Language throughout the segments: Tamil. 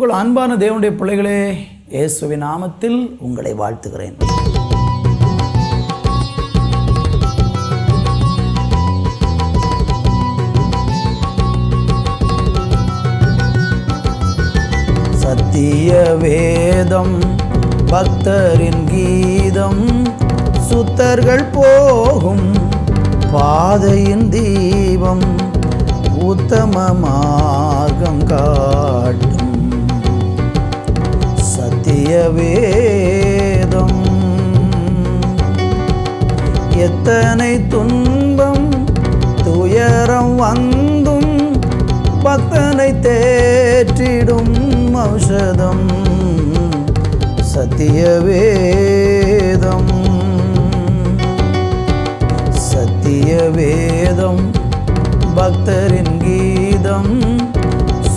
கிறிஸ்துவுக்குள் அன்பான தேவனுடைய பிள்ளைகளே இயேசுவின் நாமத்தில் உங்களை வாழ்த்துகிறேன். சத்திய வேதம் பக்தரின் கீதம் சுத்தர்கள் போகும் பாதையின் தீபம் உத்தம மார்க்கம் கா வேதம். எத்தனை துன்பம் துயரம் வந்தும் பக்தனை தேற்றிடும் ஔஷதம். சத்திய வேதம். சத்திய வேதம். பக்தரின் கீதம்.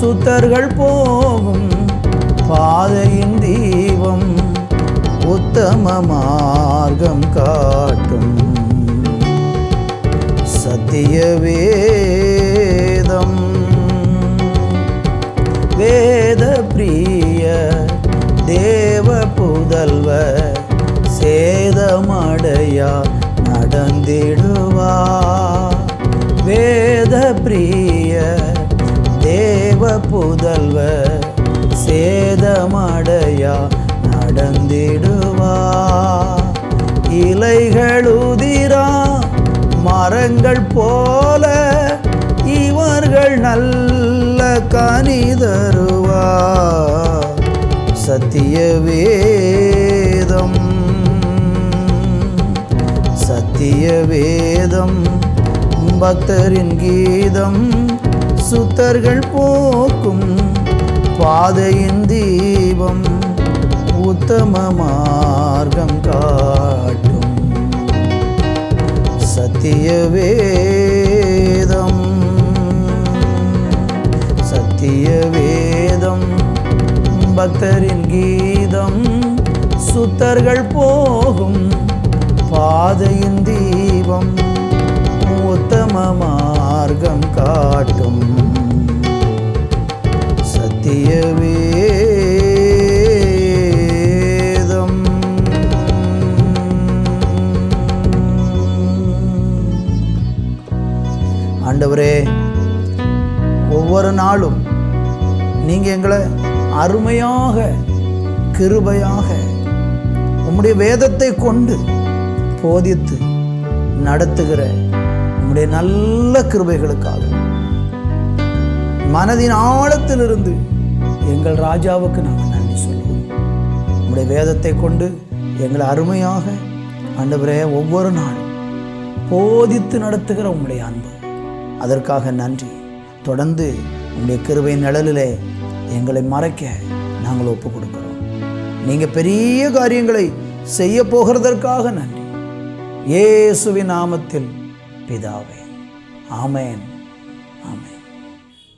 சுத்தர்கள் போகும் சத்திய வேதம். வேத பிரிய தேவ புதல்வ சேதமடையா நடந்திடுவா. வேத பிரிய தேவ புதல்வ சேதமடையா நடந்திடுவா. இலைகள் உதிரா மரங்கள் போல இவர்கள் நல்ல கனி தருவா சத்திய வேதம் சத்திய வேதம் பக்தரின் கீதம் சுத்தர்கள் போக்கும் பாதையின் தீபம் உத்தம மார்க்கம் காட்டும். சத்திய வேதம் சத்திய வேதம் பக்தரின் கீதம் சுத்தர்கள் போகும் பாதையின் தீபம் உத்தம மார்க்கம் காட்டும். சத்திய ஆண்டவரே ஒவ்வொரு நாளும் நீங்கள் எங்களை அருமையாக கிருபையாக உம்முடைய வேதத்தை கொண்டு போதித்து நடத்துகிற உம்முடைய நல்ல கிருபைகளுக்காக. மனதின் ஆழத்திலிருந்து எங்கள் ராஜாவுக்கு நாங்கள் நன்றி சொல்லுவோம். உம்முடைய வேதத்தை கொண்டு எங்களை அருமையாக ஆண்டவரே ஒவ்வொரு நாளும் போதித்து நடத்துகிற உம்முடைய அன்பு. அதற்காக நன்றி. தொடர்ந்து உங்களுடைய கிருபை நிழலிலே எங்களை மறைக்க நாங்கள் ஒப்பு கொடுக்கிறோம் நீங்கள் பெரிய காரியங்களை செய்ய போகிறதற்காக நன்றி. ஏசுவி நாமத்தில் பிதாவே. ஆமேன். ஆமேன்.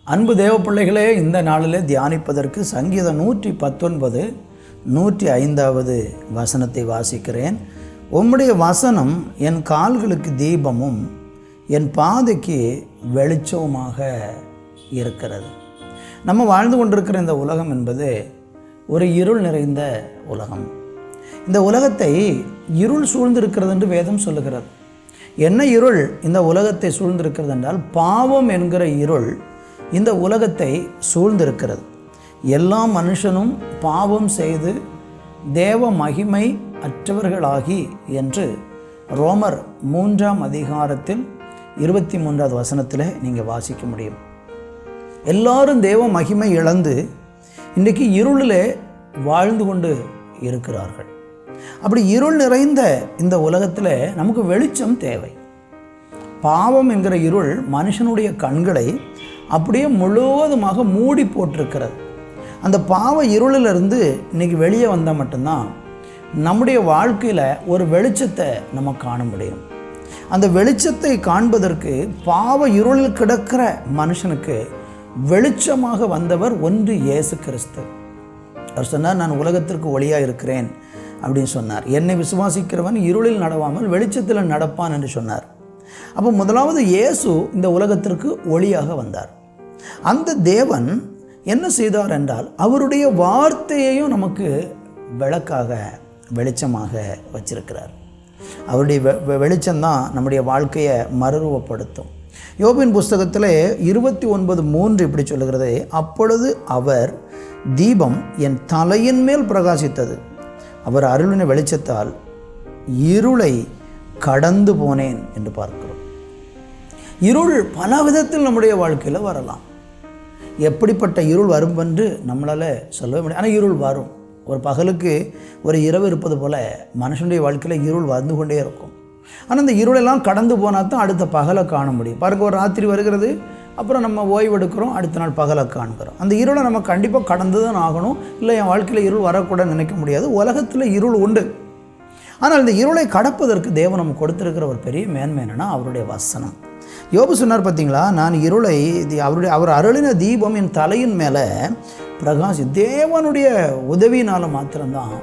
அன்பு தேவ பிள்ளைகளே இந்த நாளிலே தியானிப்பதற்கு சங்கீதம் நூற்றி பத்தொன்பது நூற்றி ஐந்தாவது வசனத்தை வாசிக்கிறேன். உம்முடைய வசனம் என் கால்களுக்கு தீபமும் என் பாதைக்கு வெளிச்சவுமாக இருக்கிறது. நம்ம வாழ்ந்து கொண்டிருக்கிற இந்த உலகம் என்பது ஒரு இருள் நிறைந்த உலகம். இந்த உலகத்தை இருள் சூழ்ந்திருக்கிறது என்று வேதம் சொல்லுகிறது. என்ன இருள் இந்த உலகத்தை சூழ்ந்திருக்கிறது என்றால் பாவம் என்கிற இருள் இந்த உலகத்தை சூழ்ந்திருக்கிறது. எல்லா மனுஷனும் பாவம் செய்து தேவ மகிமை அற்றவர்களாகி என்று ரோமர் மூன்றாம் அதிகாரத்தில் இருபத்தி மூன்றாவது வசனத்தில் நீங்கள் வாசிக்க முடியும். எல்லாரும் தேவ மகிமை இழந்து இன்றைக்கு இருளில் வாழ்ந்து கொண்டு இருக்கிறார்கள். அப்படி இருள் நிறைந்த இந்த உலகத்தில் நமக்கு வெளிச்சம் தேவை. பாவம் என்கிற இருள் மனுஷனுடைய கண்களை அப்படியே முழுவதுமாக மூடி போட்டிருக்கிறது. அந்த பாவ இருளிலிருந்து இன்னைக்கு வெளியே வந்தால் மட்டும்தான் நம்முடைய வாழ்க்கையில் ஒரு வெளிச்சத்தை நம்ம காண முடியும். அந்த வெளிச்சத்தை காண்பதற்கு பாவ இருளில் கிடக்கிற மனுஷனுக்கு வெளிச்சமாக வந்தவர் ஒன்று இயேசு கிறிஸ்து. அவர் சொன்னார் நான் உலகத்திற்கு ஒளியாக இருக்கிறேன் அப்படின்னு சொன்னார். என்னை விசுவாசிக்கிறவன் இருளில் நடவாமல் வெளிச்சத்தில் நடப்பான் என்று சொன்னார். அப்போ முதலாவது இயேசு இந்த உலகத்திற்கு ஒளியாக வந்தார். அந்த தேவன் என்ன செய்தார் என்றால் அவருடைய வார்த்தையையும் நமக்கு விளக்காக வெளிச்சமாக வச்சிருக்கிறார். அவருடைய வெ- வெ- வெளிச்சம்தான் நம்முடைய வாழ்க்கையை மறுரூபப்படுத்தும். யோபின் புஸ்தகத்தில் இருபத்தி ஒன்பது மூன்று இப்படி சொல்லுகிறது. அப்பொழுது அவர் தீபம் என் தலையின் மேல் பிரகாசித்தது. அவர் அருளின வெளிச்சத்தால் இருளை கடந்து போனேன் என்று பார்க்கிறோம். இருள் பல விதத்தில் நம்முடைய வாழ்க்கையில் வரலாம். எப்படிப்பட்ட இருள் வரும் என்று நம்மளால் சொல்லவே முடியாது. ஆனால் இருள் வரும். ஒரு பகலுக்கு ஒரு இரவு இருப்பது போல் மனுஷனுடைய வாழ்க்கையில் இருள் வந்து கொண்டே இருக்கும். ஆனால் அந்த இருளெல்லாம் கடந்து போனால் தான் அடுத்த பகலை காண முடியும். பாருங்க ஒரு ராத்திரி வருகிறது அப்புறம் நம்ம ஓய்வெடுக்கிறோம் அடுத்த நாள் பகலை காண்கிறோம். அந்த இருளை நம்ம கண்டிப்பாக கடந்து தான் ஆகணும். இல்லை என் வாழ்க்கையில் இருள் வரக்கூடாது நினைக்க முடியாது. உலகத்தில் இருள் உண்டு. ஆனால் இந்த இருளை கடப்பதற்கு தேவன் நமக்கு கொடுத்துருக்கிற ஒரு பெரிய மேன்மை என்னென்னா அவருடைய வசனம். யோபு சொன்னார் பார்த்தீங்களா நான் இருளை அவருடைய அவர் அருளின தீபம் என் தலையின் மேலே பிரகாசி தேவனுடைய உதவியினால் மாத்திரம்தான்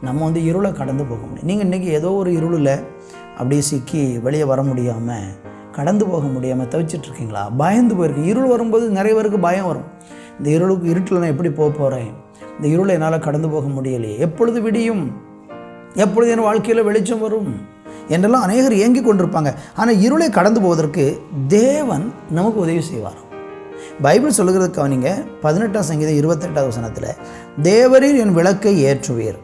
நம்ம வந்து இருளை கடந்து போக முடியும். நீங்கள் இன்றைக்கி ஏதோ ஒரு இருளில் அப்படியே சிக்கி வெளியே வர முடியாமல் கடந்து போக முடியாமல் தவிச்சிட்ருக்கீங்களா பயந்து போயிருக்கு. இருள் வரும்போது நிறைய பேருக்கு பயம் வரும். இந்த இருளுக்கு இருட்டில் நான் எப்படி போக போகிறேன் இந்த இருளை என்னால் கடந்து போக முடியலையே. எப்பொழுது விடியும்? எப்பொழுது என் வாழ்க்கையில் வெளிச்சம் வரும்? என்றெல்லாம் அநேகர் இயங்கி கொண்டிருப்பாங்க. ஆனால் இருளை கடந்து போவதற்கு தேவன் நமக்கு உதவி செய்வார் பைபிள் சொல்லுகிறது கவனிங்க. பதினெட்டாம் சங்கீதம் இருபத்தெட்டாவது வசனத்தில் தேவரீர் என் விளக்கை ஏற்றுவீர்.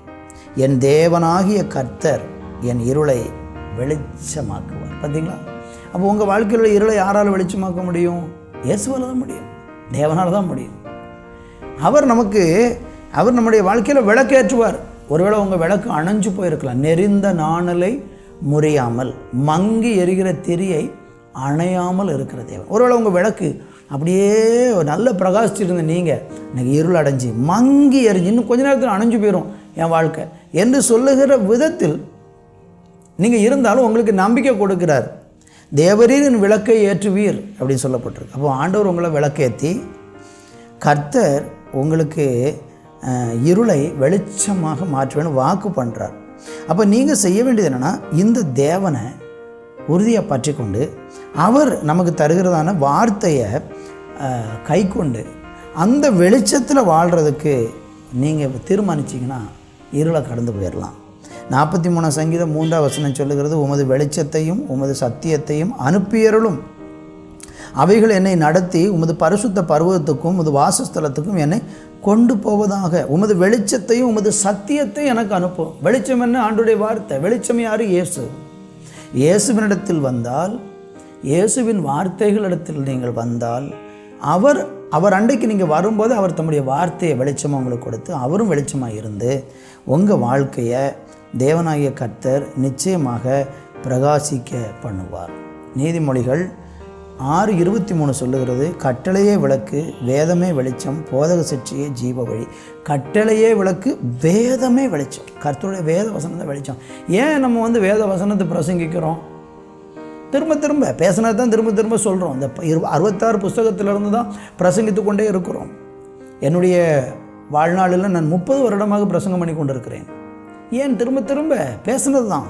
என் தேவனாகிய கர்த்தர் என் இருளை வெளிச்சமாக்குவார். பார்த்தீங்களா அப்போ உங்கள் வாழ்க்கையில் உள்ள இருளை யாரால் வெளிச்சமாக்க முடியும்? இயேசுவால் தான் முடியும். தேவனால் தான் முடியும். அவர் நமக்கு அவர் நம்முடைய வாழ்க்கையில் விளக்கேற்றுவார். ஒருவேளை உங்கள் விளக்கு அணைஞ்சு போயிருக்கலாம். நெறிந்த நாணலை முறியாமல் மங்கி எரிகிற திரியை அணையாமல் இருக்கிற தேவன். ஒருவேளை உங்கள் விளக்கு அப்படியே நல்ல பிரகாசிச்சிருந்த நீங்கள் எனக்கு இருள் அடைஞ்சு மங்கி எரிஞ்சு இன்னும் கொஞ்ச நேரத்தில் அணைஞ்சு போயிடும் என் வாழ்க்கை. என்று சொல்லுகிற விதத்தில் நீங்கள் இருந்தாலும் உங்களுக்கு நம்பிக்கை கொடுக்கிறார். தேவரீரின் விளக்கை ஏற்றுவீர் அப்படின்னு சொல்லப்பட்டிருக்கு. அப்போ ஆண்டவர் உங்களை விளக்கேற்றி கர்த்தர் உங்களுக்கு இருளை வெளிச்சமாக மாற்றுவேன்னு வாக்கு பண்ணுறார் அப்போ நீங்கள் செய்ய வேண்டியது என்னென்னா இந்த தேவனை உறுதியாக பற்றி கொண்டு அவர் நமக்கு தருகிறதான வார்த்தையை கை கொண்டு அந்த வெளிச்சத்தில் வாழ்கிறதுக்கு நீங்கள் தீர்மானிச்சிங்கன்னா இருளை கடந்து போயிடலாம் நாற்பத்தி மூணாம் சங்கீதம் மூன்றாம் வசனம் சொல்லுகிறது உமது வெளிச்சத்தையும் உமது சத்தியத்தையும் அனுப்பியருளும். அவைகள் என்னை நடத்தி உமது பரிசுத்த பருவத்துக்கும் உமது வாசஸ்தலத்துக்கும் என்னை கொண்டு போவதாக. உமது வெளிச்சத்தையும் உமது சத்தியத்தையும் எனக்கு அனுப்பும் வெளிச்சம் என்ன? ஆண்டுடைய வார்த்தை. வெளிச்சம் யார்? இயேசு. இயேசுவினிடத்தில் வந்தால் இயேசுவின் வார்த்தைகளிடத்தில் நீங்கள் வந்தால் அவர் அவர் அண்டைக்கு நீங்கள் வரும்போது அவர் தம்முடைய வார்த்தையை வெளிச்சமாக உங்களுக்கு கொடுத்து அவரும் வெளிச்சமாக இருந்து உங்கள் வாழ்க்கையை தேவனாகிய கர்த்தர் நிச்சயமாக பிரகாசிக்க பண்ணுவார். நீதிமொழிகள் ஆறு இருபத்தி மூணு சொல்லுகிறது கட்டளையே விளக்கு வேதமே வெளிச்சம் போதக சிற்சியே ஜீவ வழி. கட்டளையே விளக்கு வேதமே வெளிச்சம். கர்த்தருடைய வேத வசனம் தான் வெளிச்சம். ஏன் நம்ம வந்து வேத வசனத்தை பிரசங்கிக்கிறோம்? திரும்ப திரும்ப பேசினது தான் திரும்ப திரும்ப சொல்கிறோம் இந்த இரு அறுபத்தாறு புஸ்தகத்திலிருந்து தான் பிரசங்கித்து கொண்டே இருக்கிறோம். என்னுடைய வாழ்நாளில் நான் முப்பது வருடமாக பிரசங்கம் பண்ணி கொண்டிருக்கிறேன். ஏன் திரும்ப திரும்ப? பேசுனது தான்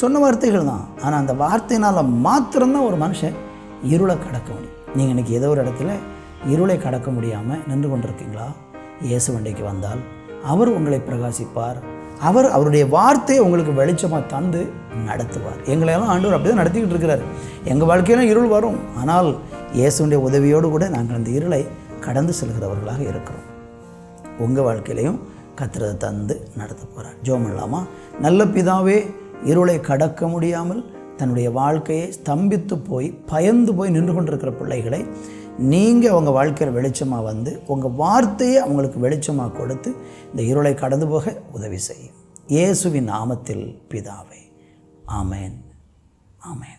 சொன்ன வார்த்தைகள் தான். ஆனால் அந்த வார்த்தையினால் மாத்திரம்தான் ஒரு மனுஷன் இருளை கடக்க முடியும். நீங்கள் இன்றைக்கி ஏதோ ஒரு இடத்துல இருளை கடக்க முடியாமல் நின்று கொண்டிருக்கீங்களா? இயேசு வண்டைக்கு வந்தால் அவர் உங்களை பிரகாசிப்பார். அவர் அவருடைய வார்த்தையை உங்களுக்கு வெளிச்சமாக தந்து நடத்துவார். எங்களையெல்லாம் ஆண்டவர் அப்படி தான் நடத்திக்கிட்டு இருக்கிறார். எங்கள் வாழ்க்கையிலும் இருள் வரும். ஆனால் இயேசுடைய உதவியோடு கூட நாங்கள் அந்த இருளை கடந்து செல்கிறவர்களாக இருக்கிறோம். உங்கள் வாழ்க்கையிலையும் கத்திரதை தந்து நடத்த போகிறார் ஜோம் இல்லாமா நல்ல பிதாவே இருளை கடக்க முடியாமல் தன்னுடைய வாழ்க்கையை ஸ்தம்பித்து போய் பயந்து போய் நின்று கொண்டிருக்கிற பிள்ளைகளை நீங்கள் அவங்க வாழ்க்கையில் வெளிச்சமாக வந்து உங்கள் வார்த்தையை அவங்களுக்கு வெளிச்சமாக கொடுத்து இந்த இருளை கடந்து போக உதவி செய்யும். இயேசுவின் நாமத்தில் பிதாவை. ஆமேன். ஆமேன்.